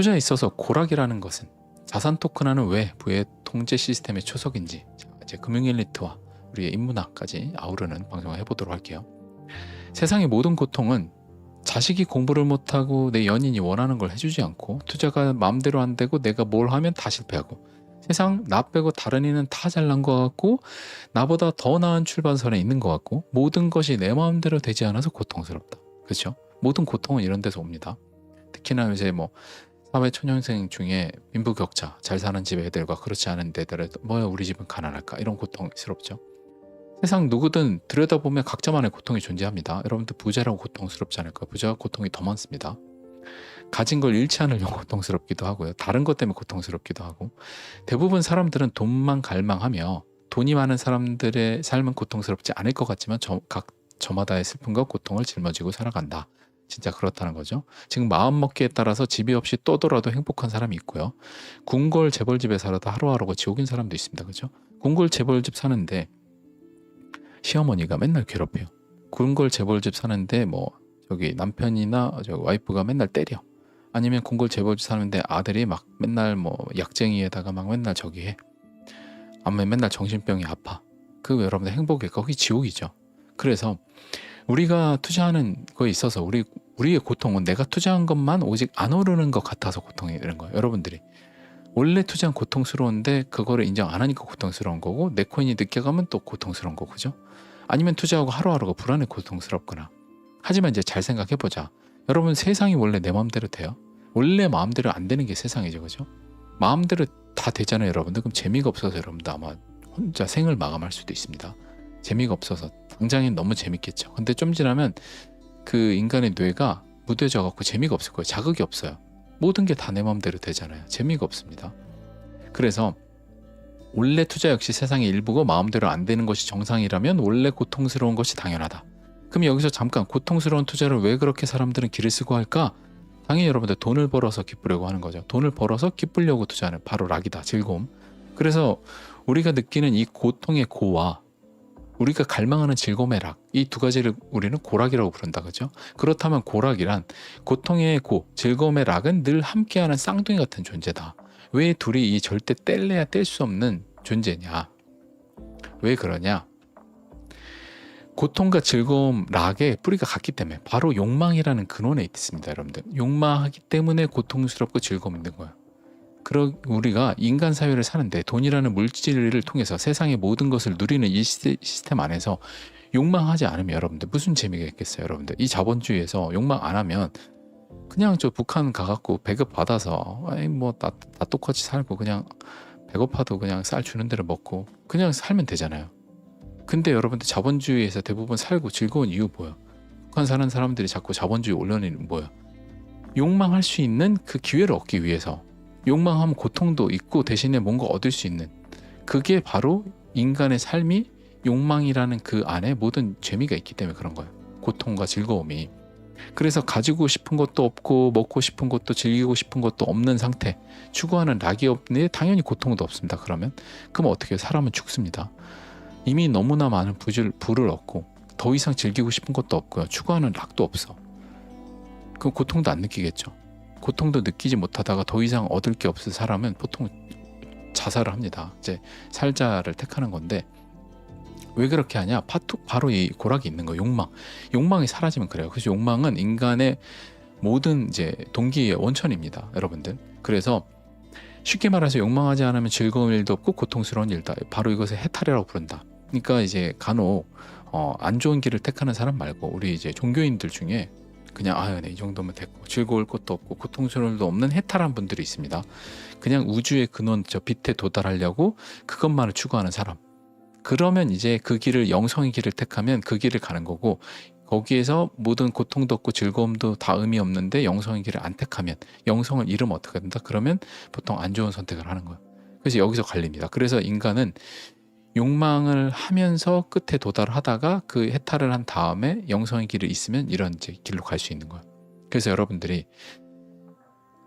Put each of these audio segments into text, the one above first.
투자에 있어서 고락이라는 것은 자산 토큰화는 왜 부의 통제 시스템의 초석인지 자, 이제 금융 엘리트와 우리의 인문학까지 아우르는 방송을 해보도록 할게요. 세상의 모든 고통은 자식이 공부를 못하고 내 연인이 원하는 걸 해주지 않고 투자가 마음대로 안 되고 내가 뭘 하면 다 실패하고 세상 나 빼고 다른 이는 다 잘난 것 같고 나보다 더 나은 출발선에 있는 것 같고 모든 것이 내 마음대로 되지 않아서 고통스럽다. 그렇죠? 모든 고통은 이런 데서 옵니다. 특히나 요새 뭐 사회 초년생 중에 빈부격차 잘 사는 집 애들과 그렇지 않은 데들에 뭐야 우리 집은 가난할까 이런 고통스럽죠. 세상 누구든 들여다보면 각자만의 고통이 존재합니다. 여러분들 부자라고 고통스럽지 않을까? 부자가 고통이 더 많습니다. 가진 걸 잃지 않으려고 고통스럽기도 하고요. 다른 것 때문에 고통스럽기도 하고 대부분 사람들은 돈만 갈망하며 돈이 많은 사람들의 삶은 고통스럽지 않을 것 같지만 저, 각 저마다의 슬픔과 고통을 짊어지고 살아간다. 진짜 그렇다는 거죠. 지금 마음 먹기에 따라서 집이 없이 떠돌아도 행복한 사람이 있고요. 궁궐 재벌집에 살아도 하루하루가 지옥인 사람도 있습니다. 그죠? 궁궐 재벌집 사는데 시어머니가 맨날 괴롭혀요. 궁궐 재벌집 사는데 뭐 저기 남편이나 저 와이프가 맨날 때려. 아니면 궁궐 재벌집 사는데 아들이 막 맨날 뭐 약쟁이에다가 막 맨날 저기 해. 아니면 맨날 정신병이 아파. 그 여러분들 행복이 거기 지옥이죠. 그래서 우리가 투자하는 거에 있어서 우리 우리의 고통은 내가 투자한 것만 오직 안 오르는 것 같아서 고통이 되는 거예요. 여러분들이 원래 투자는 고통스러운데 그거를 인정 안 하니까 고통스러운 거고 내 코인이 늦게 가면 또 고통스러운 거고 그죠? 아니면 투자하고 하루하루가 불안해 고통스럽거나 하지만 이제 잘 생각해 보자. 여러분 세상이 원래 내 마음대로 돼요? 원래 마음대로 안 되는 게 세상이죠, 그죠? 마음대로 다 되잖아요, 여러분들. 그럼 재미가 없어서 여러분들 아마 혼자 생을 마감할 수도 있습니다. 재미가 없어서 당장엔 너무 재밌겠죠. 근데 좀 지나면 그 인간의 뇌가 무뎌져 갖고 재미가 없을 거예요. 자극이 없어요. 모든 게 다 내 마음대로 되잖아요. 재미가 없습니다. 그래서 원래 투자 역시 세상의 일부고 마음대로 안 되는 것이 정상이라면 원래 고통스러운 것이 당연하다. 그럼 여기서 잠깐 고통스러운 투자를 왜 그렇게 사람들은 길을 쓰고 할까? 당연히 여러분들 돈을 벌어서 기쁘려고 하는 거죠. 돈을 벌어서 기쁘려고 투자하는 바로 락이다. 즐거움. 그래서 우리가 느끼는 이 고통의 고와 우리가 갈망하는 즐거움의 락, 이 두 가지를 우리는 고락이라고 부른다, 그죠? 그렇다면 고락이란 고통의 고, 즐거움의 락은 늘 함께하는 쌍둥이 같은 존재다. 왜 둘이 이 절대 뗄래야 뗄 수 없는 존재냐? 왜 그러냐? 고통과 즐거움, 락의 뿌리가 같기 때문에 바로 욕망이라는 근원에 있습니다, 여러분들. 욕망하기 때문에 고통스럽고 즐거움 있는 거예요. 그러 우리가 인간 사회를 사는데 돈이라는 물질을 통해서 세상의 모든 것을 누리는 이 시스- 시스템 안에서 욕망하지 않으면 여러분들 무슨 재미가 있겠어요, 여러분들. 이 자본주의에서 욕망 안 하면 그냥 저 북한 가갖고 배급 받아서 아이 뭐나 나 똑같이 살고 그냥 배고파도 그냥 쌀 주는 대로 먹고 그냥 살면 되잖아요. 근데 여러분들 자본주의에서 대부분 살고 즐거운 이유 뭐야? 북한 사는 사람들이 자꾸 자본주의 올려내는 뭐야? 욕망할 수 있는 그 기회를 얻기 위해서 욕망하면 고통도 있고 대신에 뭔가 얻을 수 있는 그게 바로 인간의 삶이 욕망이라는 그 안에 모든 재미가 있기 때문에 그런 거예요. 고통과 즐거움이. 그래서 가지고 싶은 것도 없고 먹고 싶은 것도 즐기고 싶은 것도 없는 상태. 추구하는 락이 없는데 당연히 고통도 없습니다. 그러면 그럼 어떻게? 사람은 죽습니다. 이미 너무나 많은 부를, 부를 얻고 더 이상 즐기고 싶은 것도 없고요. 추구하는 락도 없어. 그럼 고통도 안 느끼겠죠. 고통도 느끼지 못하다가 더 이상 얻을 게 없을 사람은 보통 자살을 합니다. 이제 살자를 택하는 건데 왜 그렇게 하냐? 파투, 바로 이 고락이 있는 거예요. 욕망. 욕망이 사라지면 그래요. 그래서 욕망은 인간의 모든 이제 동기의 원천입니다. 여러분들. 그래서 쉽게 말해서 욕망하지 않으면 즐거운 일도 없고 고통스러운 일다. 바로 이것을 해탈이라고 부른다. 그러니까 이제 간혹 어, 안 좋은 길을 택하는 사람 말고 우리 이제 종교인들 중에 그냥 아유 네, 이 정도면 됐고 즐거울 것도 없고 고통스러울 일도 없는 해탈한 분들이 있습니다. 그냥 우주의 근원 저 빛에 도달하려고 그것만을 추구하는 사람. 그러면 이제 그 길을 영성의 길을 택하면 그 길을 가는 거고 거기에서 모든 고통도 없고 즐거움도 다 의미 없는데 영성의 길을 안 택하면 영성을 잃으면 어떻게 된다? 그러면 보통 안 좋은 선택을 하는 거예요. 그래서 여기서 갈립니다. 그래서 인간은 욕망을 하면서 끝에 도달하다가 그 해탈을 한 다음에 영성의 길을 있으면 이런 이제 길로 갈 수 있는 거예요. 그래서 여러분들이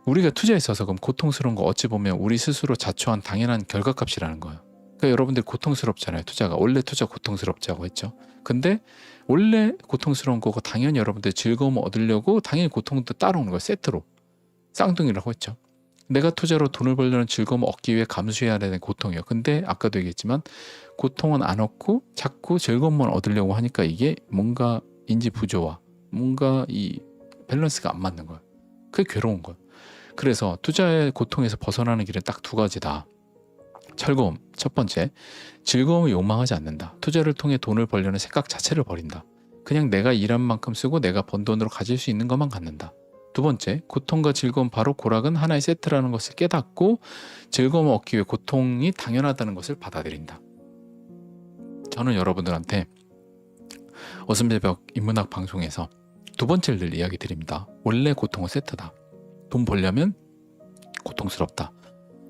우리가 투자에 있어서 그럼 고통스러운 거 어찌 보면 우리 스스로 자초한 당연한 결과값이라는 거예요. 그러니까 여러분들 고통스럽잖아요. 투자가 원래 투자 고통스럽자고 했죠. 근데 원래 고통스러운 거고 당연히 여러분들 즐거움을 얻으려고 당연히 고통도 따라오는 거예요. 세트로. 쌍둥이라고 했죠. 내가 투자로 돈을 벌려는 즐거움을 얻기 위해 감수해야 되는 고통이에요. 근데 아까도 얘기했지만 고통은 안 얻고 자꾸 즐거움만 얻으려고 하니까 이게 뭔가 인지 부조화, 뭔가 이 밸런스가 안 맞는 거예요. 그게 괴로운 거예요. 그래서 투자의 고통에서 벗어나는 길은 딱 두 가지다. 철거움. 첫 번째, 즐거움을 욕망하지 않는다. 투자를 통해 돈을 벌려는 생각 자체를 버린다. 그냥 내가 일한 만큼 쓰고 내가 번 돈으로 가질 수 있는 것만 갖는다. 두 번째, 고통과 즐거움 바로 고락은 하나의 세트라는 것을 깨닫고 즐거움을 얻기 위해 고통이 당연하다는 것을 받아들인다. 저는 여러분들한테 어슴배벽 인문학 방송에서 두 번째를 늘 이야기 드립니다. 원래 고통은 세트다. 돈 벌려면 고통스럽다.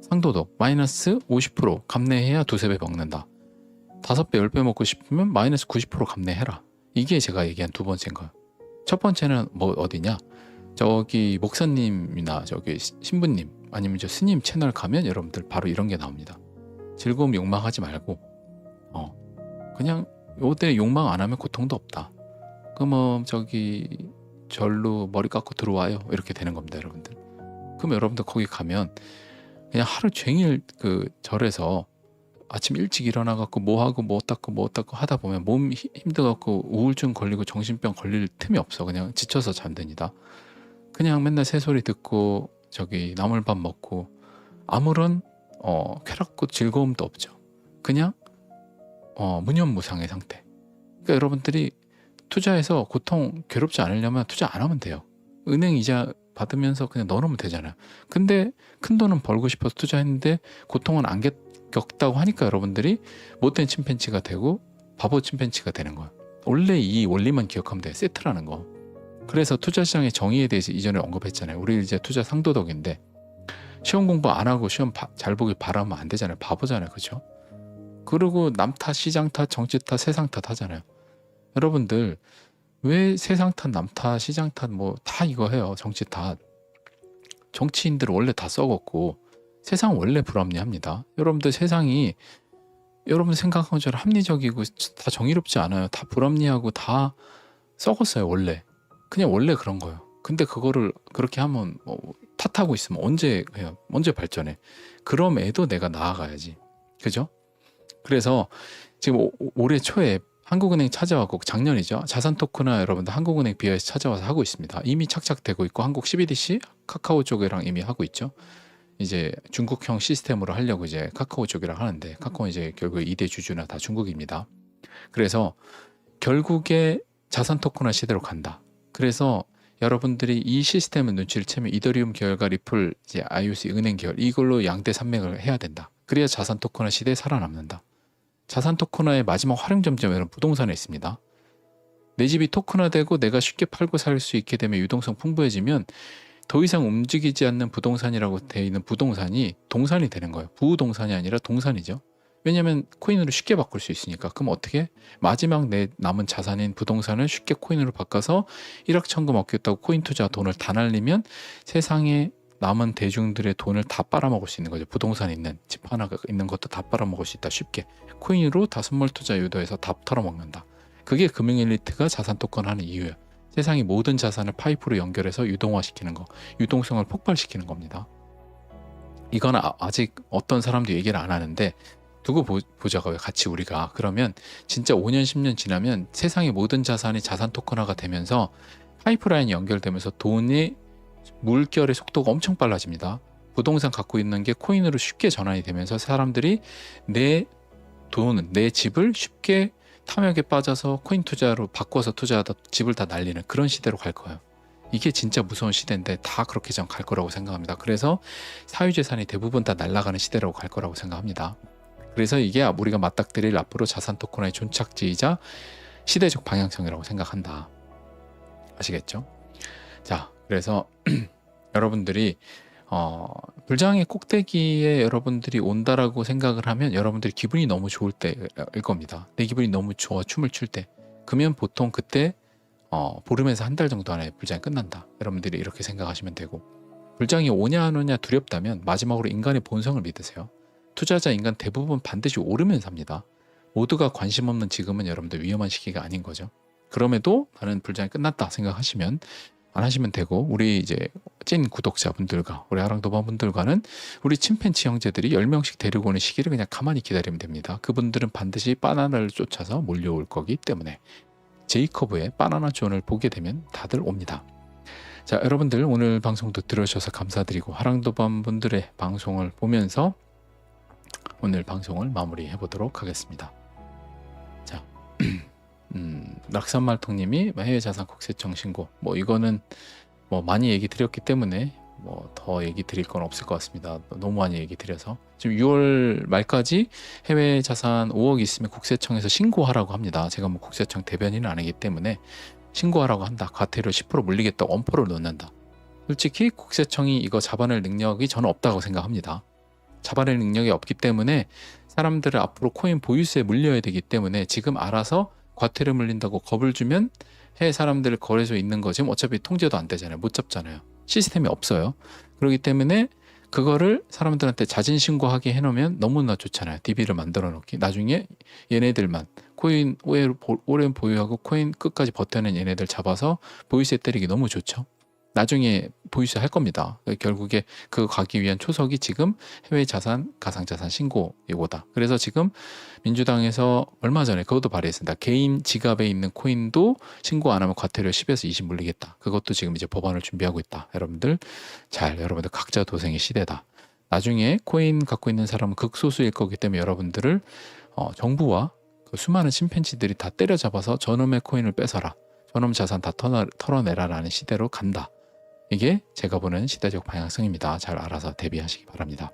상도덕 마이너스 50% 감내해야 두세 배 먹는다. 다섯 배, 열 배 먹고 싶으면 마이너스 90% 감내해라. 이게 제가 얘기한 두 번째인 거예요. 첫 번째는 뭐 어디냐? 저기 목사님이나 저기 시- 신부님 아니면 저 스님 채널 가면 여러분들 바로 이런 게 나옵니다. 즐거움 욕망하지 말고 어 그냥 요때 욕망 안 하면 고통도 없다. 그뭐 저기 절로 머리 깎고 들어와요 이렇게 되는 겁니다, 여러분들. 그럼 여러분들 거기 가면 그냥 하루 종일 그 절에서 아침 일찍 일어나 갖고 뭐 하고 뭐 닦고 뭐 닦고 하다 보면 몸 힘- 힘들어 갖고 우울증 걸리고 정신병 걸릴 틈이 없어. 그냥 지쳐서 잠듭니다. 그냥 맨날 새소리 듣고 저기 나물밥 먹고 아무런 어 쾌락고 즐거움도 없죠. 그냥 어 무념무상의 상태. 그러니까 여러분들이 투자해서 고통 괴롭지 않으려면 투자 안 하면 돼요. 은행 이자 받으면서 그냥 넣어놓으면 되잖아요. 근데 큰 돈은 벌고 싶어서 투자했는데 고통은 안 겪- 겪다고 하니까 여러분들이 못된 침팬지가 되고 바보 침팬지가 되는 거예요. 원래 이 원리만 기억하면 돼요. 세트라는 거. 그래서 투자 시장의 정의에 대해서 이전에 언급했잖아요. 우리 이제 투자 상도덕인데 시험 공부 안 하고 시험 바- 잘 보길 바라면 안 되잖아요. 바보잖아요. 그죠? 그리고 남 탓, 시장 탓, 정치 탓, 세상 탓 하잖아요. 여러분들 왜 세상 탓, 남 탓, 시장 탓 뭐 다 이거 해요. 정치 탓. 정치인들 원래 다 썩었고 세상 원래 불합리합니다. 여러분들 세상이 여러분 생각한 것처럼 합리적이고 다 정의롭지 않아요. 다 불합리하고 다 썩었어요. 원래 그냥 원래 그런 거예요. 근데 그거를 그렇게 하면 뭐 탓하고 있으면 언제 해요? 언제 발전해? 그럼에도 내가 나아가야지. 그죠? 그래서 지금 오- 올해 초에 한국은행 찾아왔고 작년이죠. 자산 토크나 여러분들 한국은행 비어에서 찾아와서 하고 있습니다. 이미 착착되고 있고 한국 CBDC 카카오 쪽이랑 이미 하고 있죠. 이제 중국형 시스템으로 하려고 이제 카카오 쪽이랑 하는데 카카오 이제 결국 2대 주주나 다 중국입니다. 그래서 결국에 자산 토크나 시대로 간다. 그래서 여러분들이 이 시스템의 눈치를 채면 이더리움 계열과 리플, 이제 IOC 은행 계열 이걸로 양대 산맥을 해야 된다. 그래야 자산 토크나 시대에 살아남는다. 자산 토크나의 마지막 활용점점은 부동산에 있습니다. 내 집이 토크나되고 내가 쉽게 팔고 살 수 있게 되면 유동성 풍부해지면 더 이상 움직이지 않는 부동산이라고 되어 있는 부동산이 동산이 되는 거예요. 부동산이 아니라 동산이죠. 왜냐하면 코인으로 쉽게 바꿀 수 있으니까. 그럼 어떻게? 마지막 내 남은 자산인 부동산을 쉽게 코인으로 바꿔서 일확천금 얻겠다고 코인 투자 돈을 다 날리면 세상에 남은 대중들의 돈을 다 빨아먹을 수 있는 거죠. 부동산 있는 집 하나 있는 것도 다 빨아먹을 수 있다. 쉽게 코인으로 다 선물 투자 유도해서 다 털어먹는다. 그게 금융 엘리트가 자산 토큰 하는 이유예요. 세상의 모든 자산을 파이프로 연결해서 유동화시키는 거, 유동성을 폭발시키는 겁니다. 이건 아- 아직 어떤 사람도 얘기를 안 하는데 두고 보, 보자고요. 같이 우리가 그러면 진짜 5년 10년 지나면 세상의 모든 자산이 자산 토큰화가 되면서 파이프라인이 연결되면서 돈의 물결의 속도가 엄청 빨라집니다. 부동산 갖고 있는 게 코인으로 쉽게 전환이 되면서 사람들이 내 돈, 내 집을 쉽게 탐욕에 빠져서 코인 투자로 바꿔서 투자하다 집을 다 날리는 그런 시대로 갈 거예요. 이게 진짜 무서운 시대인데 다 그렇게 전 갈 거라고 생각합니다. 그래서 사유재산이 대부분 다 날아가는 시대라고 갈 거라고 생각합니다. 그래서 이게 우리가 맞닥뜨릴 앞으로 자산 토큰의 존착지이자 시대적 방향성이라고 생각한다. 아시겠죠? 자, 그래서 여러분들이 어, 불장의 꼭대기에 여러분들이 온다라고 생각을 하면 여러분들이 기분이 너무 좋을 때일 겁니다. 내 기분이 너무 좋아 춤을 출 때. 그러면 보통 그때 어, 보름에서 한 달 정도 안에 불장이 끝난다. 여러분들이 이렇게 생각하시면 되고 불장이 오냐 안 오냐 두렵다면 마지막으로 인간의 본성을 믿으세요. 투자자 인간 대부분 반드시 오르면 삽니다. 모두가 관심 없는 지금은 여러분들 위험한 시기가 아닌 거죠. 그럼에도 나는 불장이 끝났다 생각하시면 안 하시면 되고 우리 이제 찐 구독자분들과 우리 하랑도반분들과는 우리 침팬치 형제들이 10명씩 데리고 오는 시기를 그냥 가만히 기다리면 됩니다. 그분들은 반드시 바나나를 쫓아서 몰려올 거기 때문에 제이커브의 바나나 존을 보게 되면 다들 옵니다. 자, 여러분들 오늘 방송도 들으셔서 감사드리고 하랑도반 분들의 방송을 보면서 오늘 방송을 마무리해 보도록 하겠습니다. 자, 음, 낙산말통님이 해외 자산 국세청 신고 뭐 이거는 뭐 많이 얘기 드렸기 때문에 뭐 더 얘기 드릴 건 없을 것 같습니다. 너무 많이 얘기 드려서 지금 6월 말까지 해외 자산 5억 있으면 국세청에서 신고하라고 합니다. 제가 뭐 국세청 대변인은 아니기 때문에 신고하라고 한다. 과태료 10% 물리겠다. 원포를 넣는다. 솔직히 국세청이 이거 잡아낼 능력이 저는 없다고 생각합니다. 잡아낼 능력이 없기 때문에 사람들을 앞으로 코인 보유세에 물려야 되기 때문에 지금 알아서 과태료 물린다고 겁을 주면 해외 사람들 거래소에 있는 거 지금 어차피 통제도 안 되잖아요. 못 잡잖아요. 시스템이 없어요. 그렇기 때문에 그거를 사람들한테 자진 신고하게 해놓으면 너무나 좋잖아요. DB를 만들어 놓기. 나중에 얘네들만 코인 오래, 오래 보유하고 코인 끝까지 버텨낸 얘네들 잡아서 보유세 때리기 너무 좋죠. 나중에 보유세 할 겁니다. 결국에 그 가기 위한 초석이 지금 해외 자산, 가상 자산 신고 요거다. 그래서 지금 민주당에서 얼마 전에 그것도 발의했습니다. 개인 지갑에 있는 코인도 신고 안 하면 과태료 10에서 20 물리겠다. 그것도 지금 이제 법안을 준비하고 있다. 여러분들 잘 여러분들 각자 도생의 시대다. 나중에 코인 갖고 있는 사람은 극소수일 거기 때문에 여러분들을 어, 정부와 그 수많은 침팬지들이 다 때려잡아서 저놈의 코인을 뺏어라. 저놈 자산 다 털어, 털어내라라는 시대로 간다. 이게 제가 보는 시대적 방향성입니다. 잘 알아서 대비하시기 바랍니다.